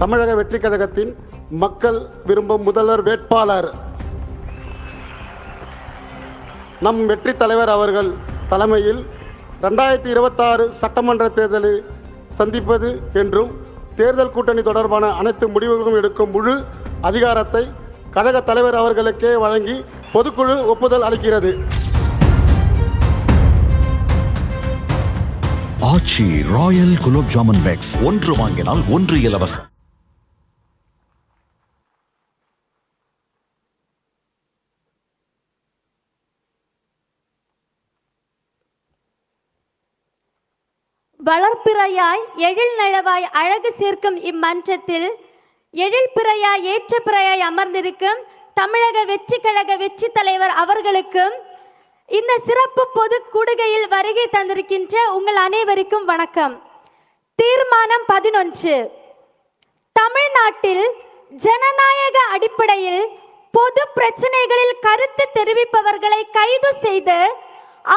தமிழக வெற்றி கழகத்தின் மக்கள் விரும்பும் முதல்வர் வேட்பாளர். நம் வெற்றி தலைவர் அவர்கள் தலைமையில் ரெண்டாயிரத்தி இருபத்தாறு சட்டமன்ற தேர்தலை சந்திப்பது என்றும் தேர்தல் கூட்டணி தொடர்பான அனைத்து முடிவுகளும் எடுக்கும் முழு அதிகாரத்தை கழக தலைவர் அவர்களுக்கே வழங்கி பொதுக்குழு ஒப்புதல் அளிக்கிறது. ஆச்சி ராயல் குலோப் ஜாமன் பேக்ஸ் ஒன்று வாங்கினால் ஒன்று இலவசம். வளர்ப்பிறையாய் எழில் நழவாய் அழகு சேர்க்கும் இம்மன்றத்தில் எழில் பிறையாய் ஏற்ற பிறையாய் அமர்ந்திருக்கும் தமிழக வெற்றி கழக வெற்றி தலைவர் அவர்களுக்கும் இந்த சிறப்பு பொது கூடுகையில் வருகை தந்திருக்கின்ற உங்கள் அனைவருக்கும் வணக்கம். தீர்மானம் பதினொன்று. தமிழ்நாட்டில் ஜனநாயக அடிப்படையில் பொது பிரச்சனைகளில் கருத்து தெரிவிப்பவர்களை கைது செய்து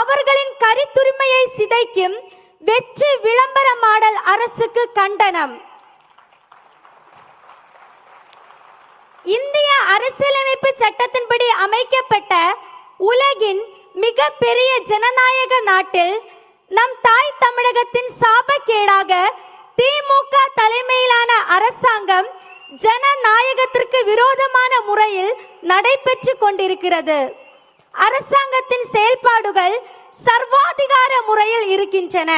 அவர்களின் கருத்துரிமையை சிதைக்கும் வெற்றி விளம்பர மாடல் அரசுக்கு கண்டனம். இந்திய அரசியலமைப்பு சட்டத்தின்படி அமைக்கப்பட்ட உலகின் மிக பெரிய ஜனநாயக நாட்டில் நம் தாய் தமிழகத்தின் சாபக்கேடாக திமுக தலைமையிலான அரசாங்கம் ஜனநாயகத்திற்கு விரோதமான முறையில் நடைபெற்று கொண்டிருக்கிறது. அரசாங்கத்தின் செயல்பாடுகள் சர்வாதிகார முறையில் இருக்கின்றன.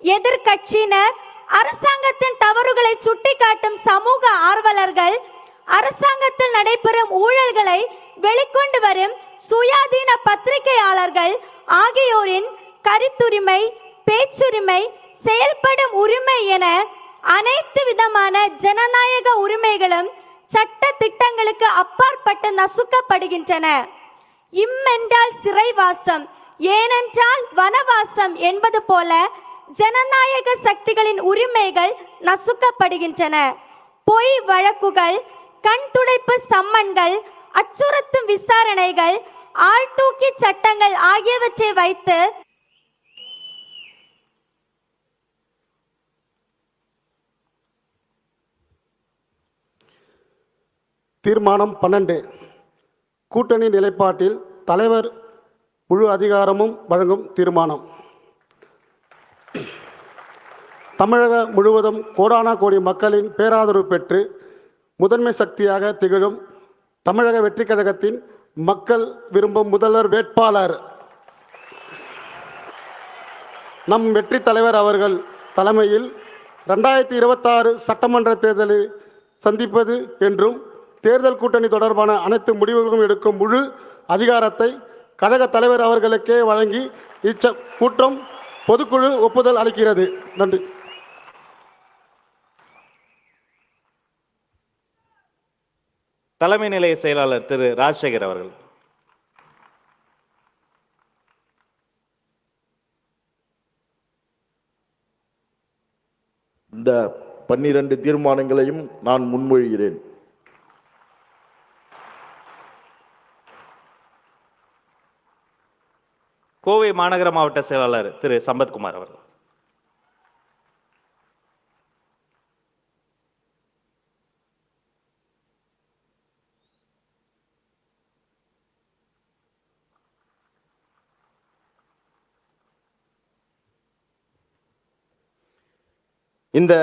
எதிர்க்கட்சியினர் அரசாங்கத்தின் தவறுகளை சுட்டிக்காட்டும் சமூக ஆர்வலர்கள் அரசாங்கத்தில் நடைபெறும் ஊழல்களை வெளிக்கொண்டு வரும் சுயாதீன பத்திரிகையாளர்கள் ஆகியோரின் கருத்துரிமை பேச்சுரிமை செயல்படும் உரிமை என அனைத்து விதமான ஜனநாயக உரிமைகளும் சட்ட திட்டங்களுக்கு அப்பாற்பட்டு நசுக்கப்படுகின்றன. இம்மென்றால் சிறைவாசம். ஏனென்றால் வனவாசம் என்பது போல ஜனநாயக சக்திகளின் உரிமைகள் நசுக்கப்படுகின்றன. பொய் வழக்குகள் கண் துடைப்பு சம்மன்கள் அச்சுறுத்தும் விசாரணைகள் ஆழ்தூக்கி சட்டங்கள் ஆகியவற்றை வைத்து தீர்மானம் பன்னெண்டு. கூட்டணி நிலைப்பாட்டில் தலைவர் முழு அதிகாரமும் வழங்கும் தீர்மானம். தமிழக முழுவதும் கோடானா கோடி மக்களின் பேராதரவு பெற்று முதன்மை சக்தியாக திகழும் தமிழக வெற்றி கழகத்தின் மக்கள் விரும்பும் முதல்வர் வேட்பாளர். நம் வெற்றி தலைவர் அவர்கள் தலைமையில் ரெண்டாயிரத்தி இருபத்தாறு சட்டமன்ற தேர்தலை சந்திப்பது என்றும் தேர்தல் கூட்டணி தொடர்பான அனைத்து முடிவுகளும் எடுக்கும் முழு அதிகாரத்தை கழக தலைவர் அவர்களுக்கே வழங்கி இச்ச கூட்டம் பொதுக்குழு ஒப்புதல் அளிக்கிறது. நன்றி. தலைமை நிலைய செயலாளர் திரு ராஜசேகர் அவர்கள். இந்த பன்னிரண்டு தீர்மானங்களையும் நான் முன்மொழிகிறேன். கோவை மாநகர மாவட்ட செயலாளர் திரு சம்பத்குமார் அவர்கள். இந்த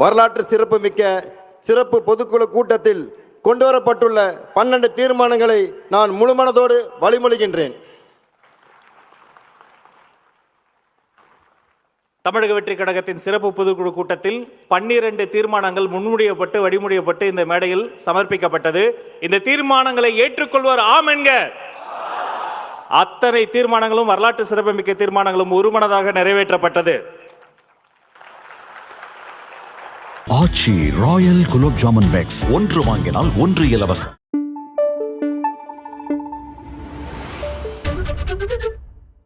வரலாற்று சிறப்புமிக்க சிறப்பு பொதுக்குழு கூட்டத்தில் கொண்டுவரப்பட்டுள்ள பன்னெண்டு தீர்மானங்களை நான் முழுமனதோடு வழிமொழிகின்றேன். தமிழக வெற்றி கழகத்தின் சிறப்பு பொதுக்குழு கூட்டத்தில் பன்னிரண்டு தீர்மானங்கள் முன்மொழியப்பட்டு வழிமொழியப்பட்டு இந்த மேடையில் சமர்ப்பிக்கப்பட்டது. இந்த தீர்மானங்களை ஏற்றுக்கொள்வர் ஆம் என்க. அத்தனை தீர்மானங்களும் வரலாற்று சிறப்புமிக்க தீர்மானங்களும் ஒருமனதாக நிறைவேற்றப்பட்டது. ஆச்சி ராயல் குலோப் ஜாமுன் பேக்ஸ் ஒன்று வாங்கினால் ஒன்று இலவசம்.